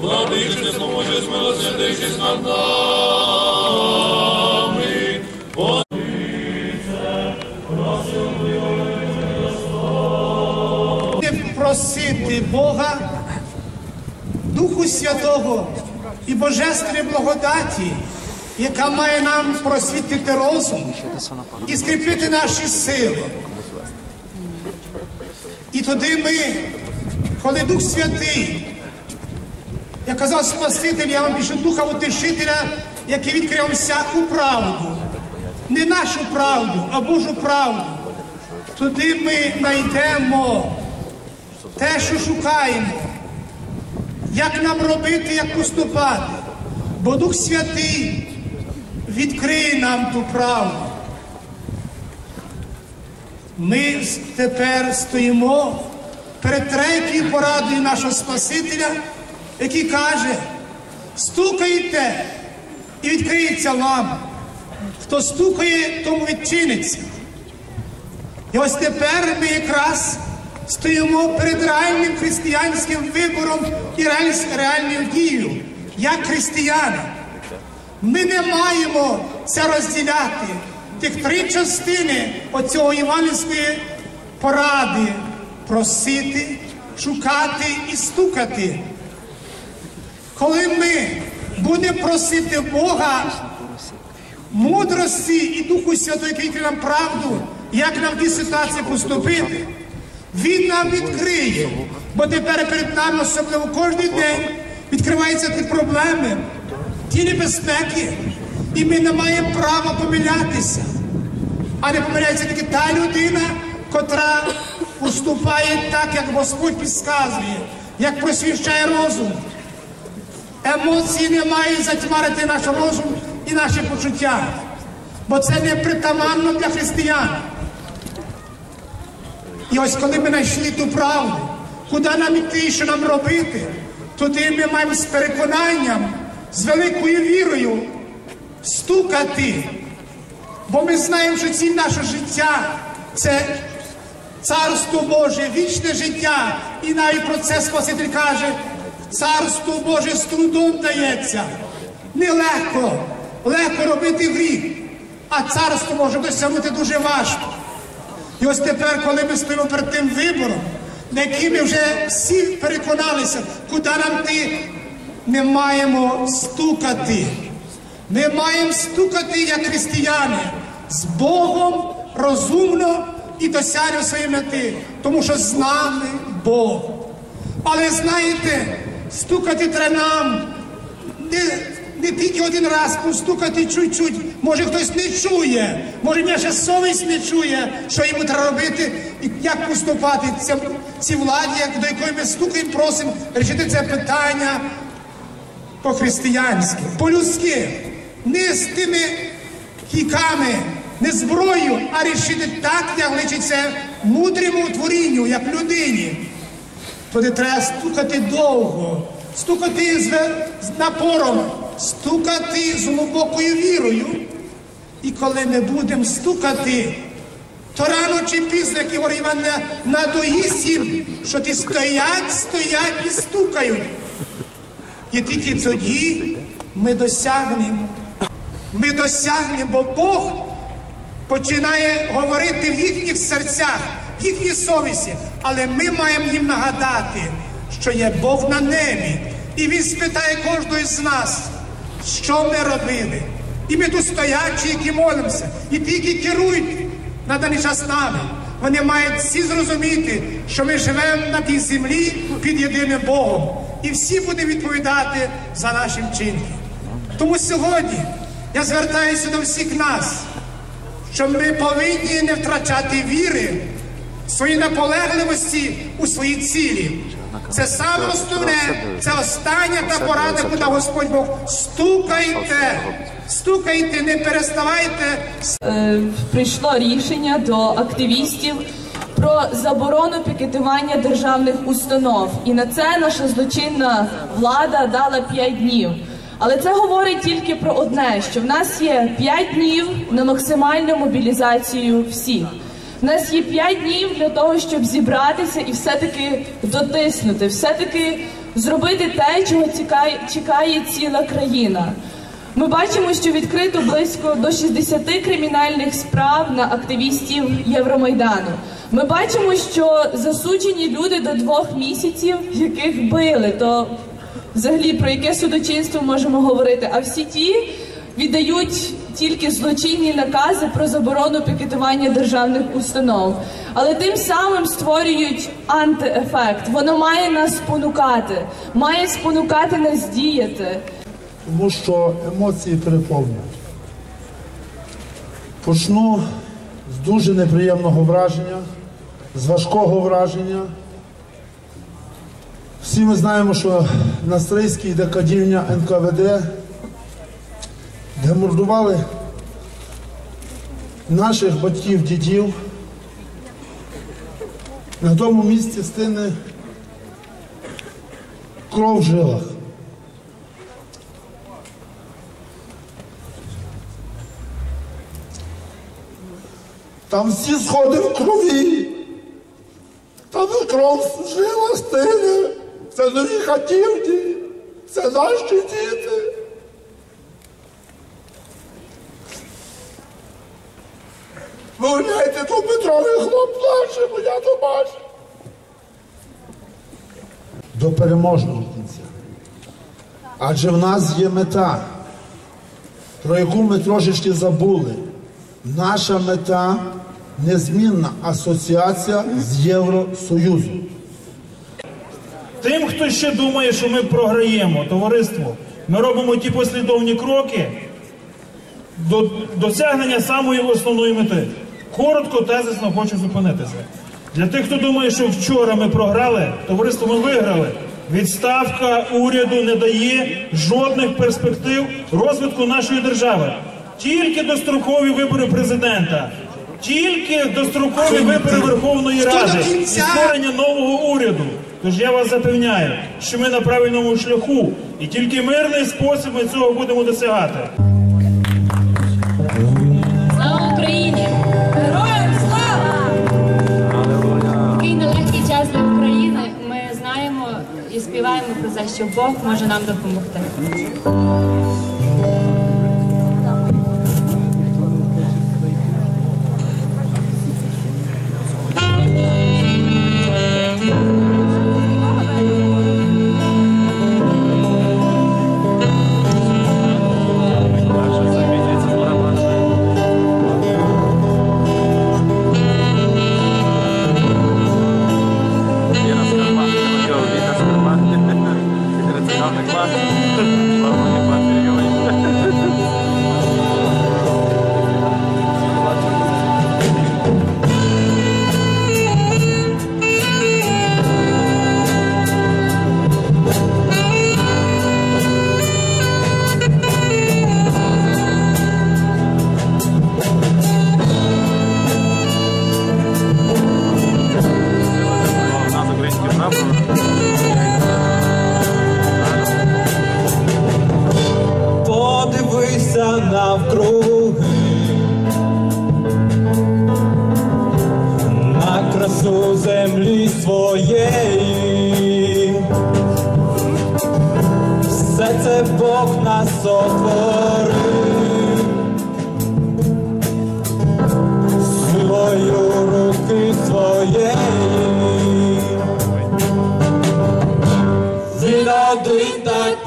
Владичне, поможе, смилосердичись над нами. просити Бога, Духу Святого і Божественної благодаті, яка має нам просвітити розум і скріпити наші сили. І туди ми, коли Дух Святий, як казав Спаситель, я вам пишу Духа Утешителя, який відкрив всяку правду, не нашу правду, а Божу правду. Туди ми знайдемо те, що шукаємо, як нам робити, як поступати. Бо Дух Святий відкриє нам ту правду. Ми тепер стоїмо перед третьою порадою нашого Спасителя, який каже, стукайте і відкриється вам. Хто стукає, тому відчиниться. І ось тепер ми якраз стоїмо перед реальним християнським вибором і реаль- реальною дією, як християни. Ми не маємо це розділяти. Тих три частини оцього євангельської поради просити, шукати і стукати. Коли ми будемо просити Бога мудрості і Духу Святого, який нам правду, як нам в тій ситуації поступити, Він нам відкриє. Бо тепер перед нами, особливо кожен день, відкриваються ті проблеми, ті небезпеки, і ми не маємо права помилятися. А не помиляється тільки та людина, котра поступає так, як Господь підказує, як просвіщає розум. Емоції не мають затьмарити наш розум і наші почуття, бо це не притаманно для християн. І ось коли ми знайшли ту правду, куди нам іти що нам робити, туди ми маємо з переконанням, з великою вірою стукати. Бо ми знаємо, що ціль нашого життя це царство Боже, вічне життя. І навіть про це Спаситель каже, царство Боже з трудом дається. Нелегко, легко робити гріх, а царство може досягнути дуже важко. І ось тепер, коли ми стоїмо перед тим вибором, на який ми вже всі переконалися, куди нам йти, ми маємо стукати. Ми маємо стукати як християни з Богом розумно і досягнемо своєї мети, тому що з нами Бог. Але знаєте, стукати треба нам не тільки один раз постукати чуть-чуть. Може хтось не чує, може наша совість не чує, що йому треба робити і як поступати ця, цій владі, до якої ми стукаємо, просимо рішити це питання по-християнськи, по-людськи, не з тими кіками, не зброєю, а рішити так, як личиться мудрому творінню, як людині. Туди треба стукати довго, стукати з напором, стукати з глибокою вірою. І коли ми будемо стукати, то рано чи пізно, як говорить Іван, надоїсть їм, що ті стоять, стоять і стукають. І тільки тоді ми досягнемо. Ми досягнемо, бо Бог починає говорити в їхніх серцях, в їхній совісті. Але ми маємо їм нагадати, що є Бог на небі. І Він спитає кожного з нас, що ми робили. І ми тут стоячі, які молимося, і ті, які керують на даний час нами. Вони мають всі зрозуміти, що ми живемо на тій землі під єдиним Богом. І всі будемо відповідати за наші вчинки. Тому сьогодні я звертаюся до всіх нас, що ми повинні не втрачати віри, своєї наполегливості у своїй цілі. Це саме основне, це остання та порада, куди Господь Бог. Стукайте, стукайте, не переставайте Е, прийшло рішення до активістів про заборону пікетування державних установ. І на це наша злочинна влада дала 5 днів. Але це говорить тільки про одне: що в нас є 5 днів на максимальну мобілізацію всіх. У нас є 5 днів для того, щоб зібратися і все-таки дотиснути, все-таки зробити те, чого чекає, чекає ціла країна. Ми бачимо, що відкрито близько до 60 кримінальних справ на активістів Євромайдану. Ми бачимо, що засуджені люди до двох місяців, яких били, то взагалі про яке судочинство можемо говорити? А всі ті віддають тільки злочинні накази про заборону пікетування державних установ, але тим самим створюють антиефект. Воно має нас спонукати, має спонукати нас діяти. тому що емоції переповнюють. Почну з дуже неприємного враження, з важкого враження. Всі ми знаємо, що на Стрийській йде кадівня НКВД, де мордували наших батьків, дідів. На тому місці стине кров в жилах. Там всі сходи в крові. Там кров жила стине. Це нові хатівні. Це наші діти. Виявляєте, то Плаче, бо я то бачу. До переможного кінця. Адже в нас є мета, про яку ми трошечки забули. Наша мета незмінна асоціація з Євросоюзом. Тим, хто ще думає, що ми програємо, товариство, ми робимо ті послідовні кроки до досягнення самої основної мети. Коротко, тезисно хочу зупинитися. Для тих, хто думає, що вчора ми програли, товариство ми виграли. Відставка уряду не дає жодних перспектив розвитку нашої держави. Тільки дострокові вибори президента, тільки дострокові вибори Верховної Ради і створення нового уряду. Тож я вас запевняю, що ми на правильному шляху, і тільки мирний спосіб ми цього будемо досягати. Для України. Ми знаємо і співаємо про те, що Бог може нам допомогти. Навкруги на красу землі своєї. Все це Бог нас сотворив силою руки своєї. Він один так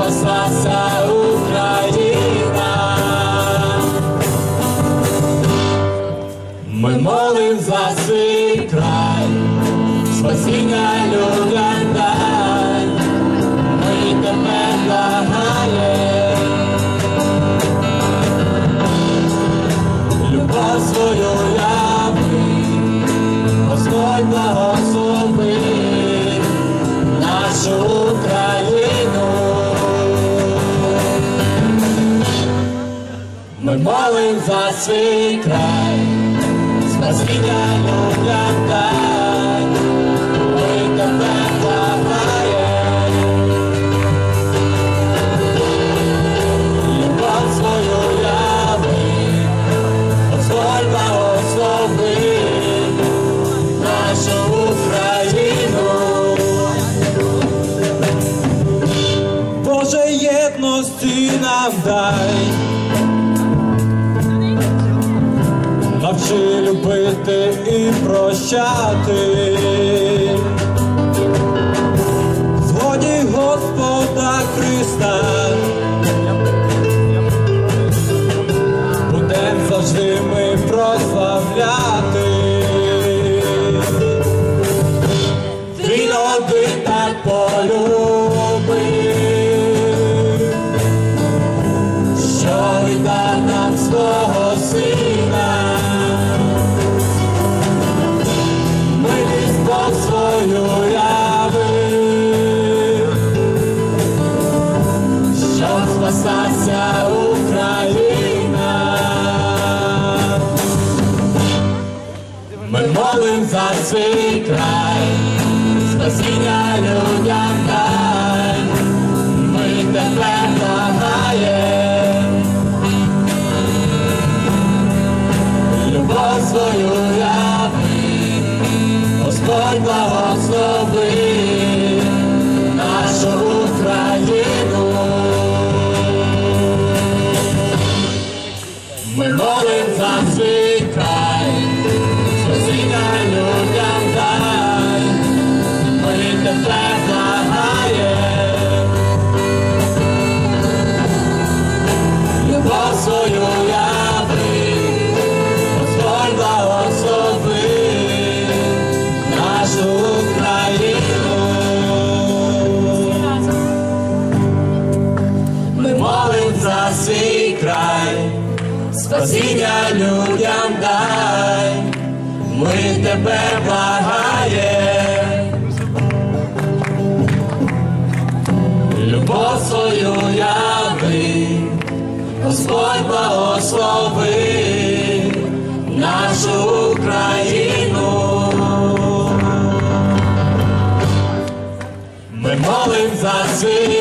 спаслася Україна. Ми молим за свій край, спасіння людям ми тебе благаєм. Любов свою яви, Господь благослови, молим за свій край, спасіння людям дай. Молим молим